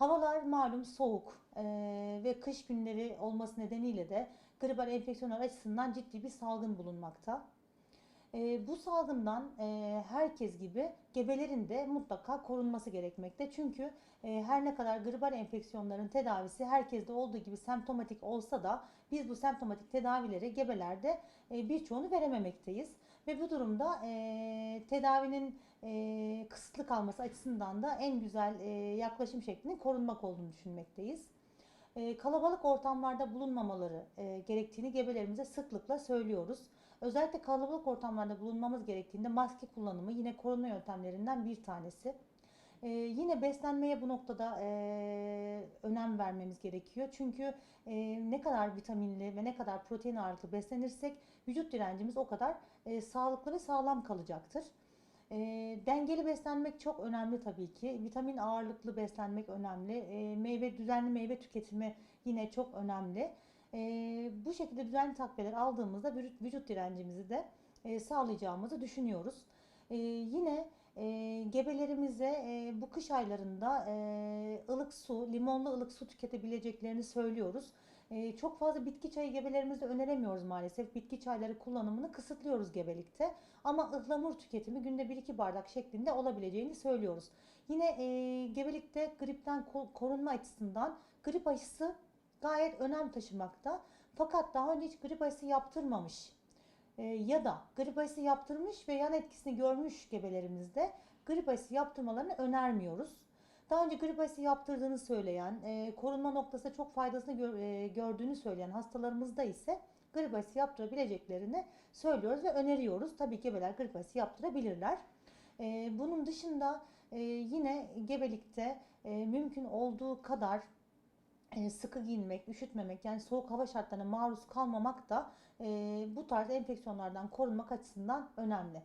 Havalar malum soğuk e, ve kış günleri olması nedeniyle de gribal enfeksiyonlar açısından ciddi bir salgın bulunmakta. E, bu salgından e, herkes gibi gebelerin de mutlaka korunması gerekmekte. Çünkü e, her ne kadar gribal enfeksiyonların tedavisi herkeste olduğu gibi semptomatik olsa da biz bu semptomatik tedavileri gebelerde e, birçoğunu verememekteyiz. Ve bu durumda e, tedavinin e, kısıtlı kalması açısından da en güzel e, yaklaşım şeklinin korunmak olduğunu düşünmekteyiz. E, kalabalık ortamlarda bulunmamaları e, gerektiğini gebelerimize sıklıkla söylüyoruz. Özellikle kalabalık ortamlarda bulunmamız gerektiğinde maske kullanımı yine korunma yöntemlerinden bir tanesi. E, yine beslenmeye bu noktada e, önem vermemiz gerekiyor. Çünkü e, ne kadar vitaminli ve ne kadar protein ağırlıklı beslenirsek vücut direncimiz o kadar e, sağlıklı ve sağlam kalacaktır. E, dengeli beslenmek çok önemli tabii ki. Vitamin ağırlıklı beslenmek önemli. E, meyve düzenli meyve tüketimi yine çok önemli. E, bu şekilde düzenli takviyeler aldığımızda vücut, vücut direncimizi de e, sağlayacağımızı düşünüyoruz. E, yine e, gebelerimize e, bu kış aylarında e, ılık su, limonlu ılık su tüketebileceklerini söylüyoruz. E, çok fazla bitki çayı gebelerimizde öneremiyoruz maalesef. Bitki çayları kullanımını kısıtlıyoruz gebelikte. Ama ıhlamur tüketimi günde 1-2 bardak şeklinde olabileceğini söylüyoruz. Yine e, gebelikte gripten ko- korunma açısından grip aşısı gayet önem taşımakta. Fakat daha önce hiç grip aşısı yaptırmamış e, ya da grip aşısı yaptırmış ve yan etkisini görmüş gebelerimizde grip aşısı yaptırmalarını önermiyoruz. Daha önce grip aşısı yaptırdığını söyleyen, e, korunma noktasında çok faydasını gör- e, gördüğünü söyleyen hastalarımızda ise grip aşısı yaptırabileceklerini söylüyoruz ve öneriyoruz. Tabii gebeler grip aşısı yaptırabilirler. E, bunun dışında e, yine gebelikte e, mümkün olduğu kadar e, sıkı giyinmek, üşütmemek yani soğuk hava şartlarına maruz kalmamak da e, bu tarz enfeksiyonlardan korunmak açısından önemli.